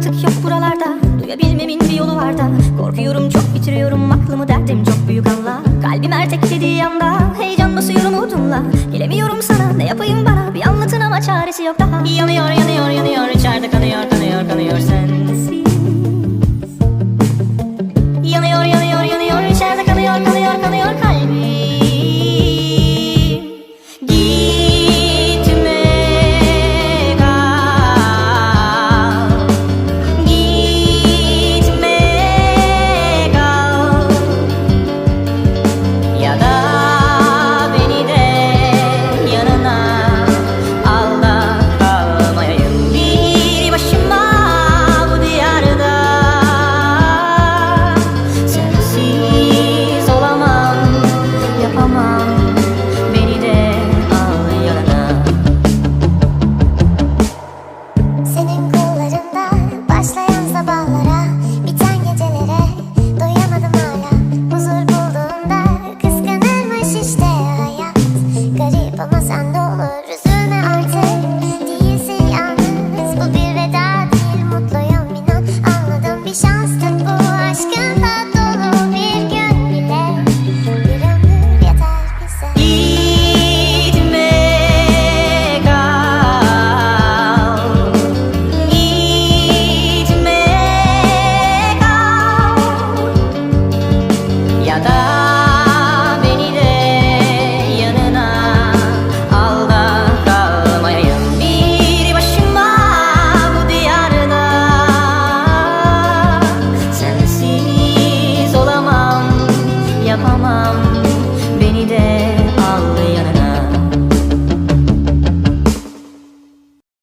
artık yok buralarda. Duyabilmemin bir yolu var da. Korkuyorum çok bitiriyorum aklımı derdim çok büyük Allah. Kalbim ertek dediği anda Heyecan basıyor umudumla. Gelemiyorum sana ne yapayım bana? Bir anlatın ama çaresi yok daha. Yanıyor yanıyor yanıyor.